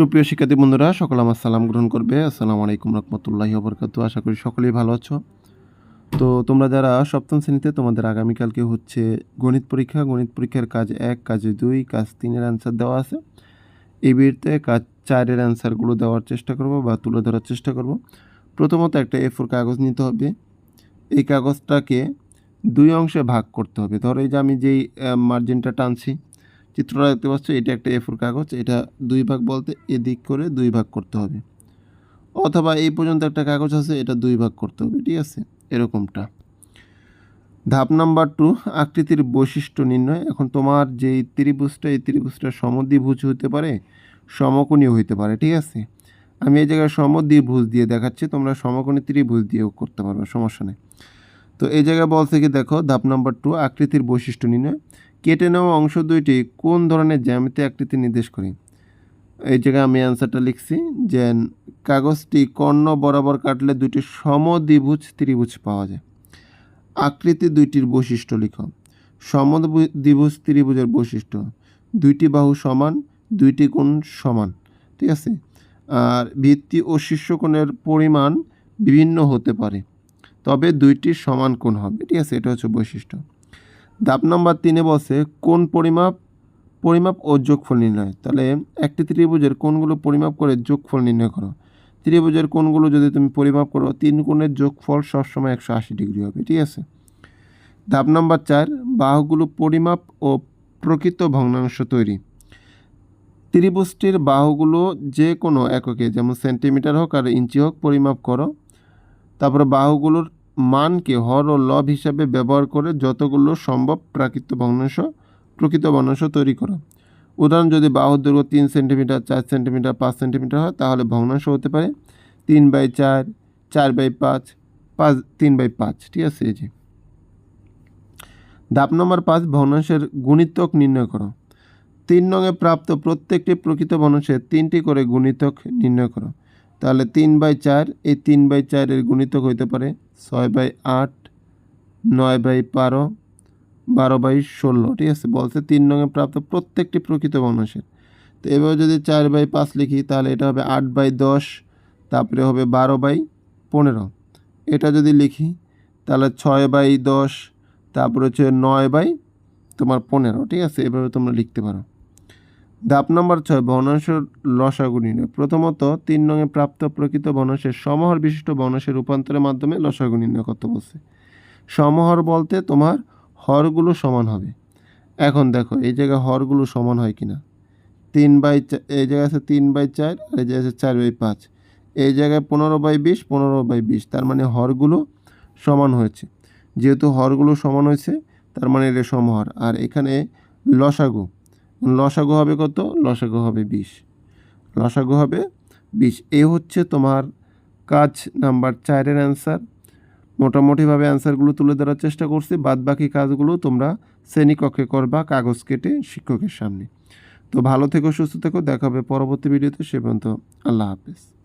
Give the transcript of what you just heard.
সুপ্রিয় শিক্ষার্থী বন্ধুরা, সকল আমার সালাম গ্রহণ করবে। আসসালামু আলাইকুম রহমতুল্লাহি বরকাত আশা করি সকলেই ভালো আছো। তো তোমরা যারা সপ্তম শ্রেণীতে, তোমাদের আগামীকালকে হচ্ছে গণিত পরীক্ষা। গণিত পরীক্ষার কাজ এক, কাজ দুই, কাজ তিনের অ্যান্সার দেওয়া আছে। এই ভিডিওতে কাজ চারের অ্যান্সারগুলো দেওয়ার চেষ্টা করব বা তুলে ধরার চেষ্টা করব। প্রথমত একটা এ ফোর কাগজ নিতে হবে। এই কাগজটাকে দুই অংশে ভাগ করতে হবে। ধরো এই যে আমি যেই মার্জিনটা টানছি চিত্রটা দেখতে পাচ্ছ, এটা একটা এ ফোর কাগজ, এটা দুই ভাগ বলতে এদিক করে দুই ভাগ করতে হবে। অথবা এই পর্যন্ত একটা কাগজ আছে, এটা দুই ভাগ করতে হবে, ঠিক আছে? এরকমটা। ধাপ নাম্বার টু আকৃতির বৈশিষ্ট্য নির্ণয়। এখন তোমার যেই ত্রিভুজটা, এই ত্রিভুজটা সমদ্বিভুজ হতে পারে, সমকোণীয় হইতে পারে, ঠিক আছে? আমি এই জায়গায় সমদ্বিভুজ দিয়ে দেখাচ্ছি, তোমরা সমকোণী ত্রিভুজ দিয়েও করতে পারবে, সমস্যা নেই। তো এই জায়গায় বলছে কি, দেখো, ধাপ নাম্বার টু আকৃতির বৈশিষ্ট্য নির্ণয়। কেটে নেওয়া অংশ দুইটি কোন ধরনের জ্যামিতি আকৃতি নির্দেশ করে? এই জায়গায় আমি অ্যান্সারটা লিখছি, যে কাগজটি কর্ণ বরাবর কাটলে দুটি সমদ্বিভুজ ত্রিভুজ পাওয়া যায়। আকৃতি দুইটির বৈশিষ্ট্য লিখো। সমদ্বিভুজ ত্রিভুজের বৈশিষ্ট্য, দুইটি বাহু সমান, দুইটি কোণ সমান, ঠিক আছে? আর ভিত্তি ও শীর্ষকোণের পরিমাণ বিভিন্ন হতে পারে, তবে দুইটি সমান কোণ হবে, ঠিক আছে? এটা হচ্ছে বৈশিষ্ট্য। ধাপ নাম্বার তিনে বসে কোন পরিমাপ পরিমাপ ও যোগফল নির্ণয়। তাহলে একটি ত্রিভুজের কোনগুলো পরিমাপ করে যোগফল নির্ণয় করো। ত্রিভুজের কোনগুলো যদি তুমি পরিমাপ করো, তিন কোণের যোগফল সবসময় একশো আশি ডিগ্রি হবে, ঠিক আছে? ধাপ নাম্বার চার, বাহুগুলো পরিমাপ ও প্রকৃত ভগ্নাংশ তৈরি। ত্রিভুজটির বাহুগুলো যে কোনো এককে, যেমন সেন্টিমিটার হোক আর ইঞ্চি হোক পরিমাপ করো। তারপরে বাহুগুলোর মানকে হর ও লব হিসাবে ব্যবহার করে যতগুলো সম্ভব প্রাকৃত ভগ্নাংশ প্রকৃত ভগ্নাংশ তৈরি করো। উদাহরণ, যদি বাহুর দৈর্ঘ্য তিন সেন্টিমিটার, চার সেন্টিমিটার, পাঁচ সেন্টিমিটার হয়, তাহলে ভগ্নাংশ হতে পারে। তিন বাই চার চার বাই পাঁচ পাঁচ, তিন বাই পাঁচ, ঠিক আছে, এই যে। ধাপ নম্বর পাঁচ, ভগ্নাংশের গুণিতক নির্ণয় করো। তিন নঙে প্রাপ্ত প্রত্যেকটি প্রকৃত ভগ্নাংশের তিনটি করে গুণিতক নির্ণয় করো। তাহলে তিন বাই চার, এই তিন বাই চারের গুণিতক হইতে পারে ছয় বাই আট, নয় বাই বারো বারো বাই ষোলো, ঠিক আছে? বলছে তিন রঙে প্রাপ্ত প্রত্যেকটি প্রকৃত ভগ্নাংশের তো এবার যদি চার বাই পাঁচ লিখি, তাহলে এটা হবে আট বাই দশ, তারপরে হবে বারো বাই পনেরো। এটা যদি লিখি, তাহলে ছয় বাই দশ, তারপরে হচ্ছে নয় বাই তোমার পনেরো, ঠিক আছে? এভাবে তোমরা লিখতে পারো। ধাপ নম্বর ছয় ভগ্নাংশ লসাগু নির্ণয়। প্রথমত, তিন রঙে প্রাপ্ত প্রকৃত ভগ্নাংশের সমহর বিশিষ্ট ভগ্নাংশের রূপান্তরের মাধ্যমে লসাগু নির্ণয় করতে বলছে। সমহর বলতে তোমার হরগুলো সমান হবে। এখন দেখো, এই জায়গায় হরগুলো সমান হয় কি না তিন বাই এই জায়গায় আছে তিন বাই চার এই জায়গায় আছে চার বাই পাঁচ। এই জায়গায় পনেরো বাই বিশ, পনেরো বাই বিশ, তার মানে হরগুলো সমান হয়েছে। যেহেতু হরগুলো সমান হয়েছে, তার মানে এটা সমহর। আর এখানে লসাগু লসাগু হবে কত? লসাগু হবে বিশ। লসাগু হবে বিশ। এ হচ্ছে তোমার কাজ নাম্বার চারের অ্যান্সার মোটামুটিভাবে অ্যান্সারগুলো তুলে ধরার চেষ্টা করছি। বাদ বাকি কাজগুলো তোমরা শ্রেণীকক্ষে করবা কাগজ কেটে শিক্ষকের সামনে। তো ভালো থেকো, সুস্থ থেকো। দেখা হবে পরবর্তী ভিডিওতে। সে পর্যন্ত আল্লাহ হাফেজ।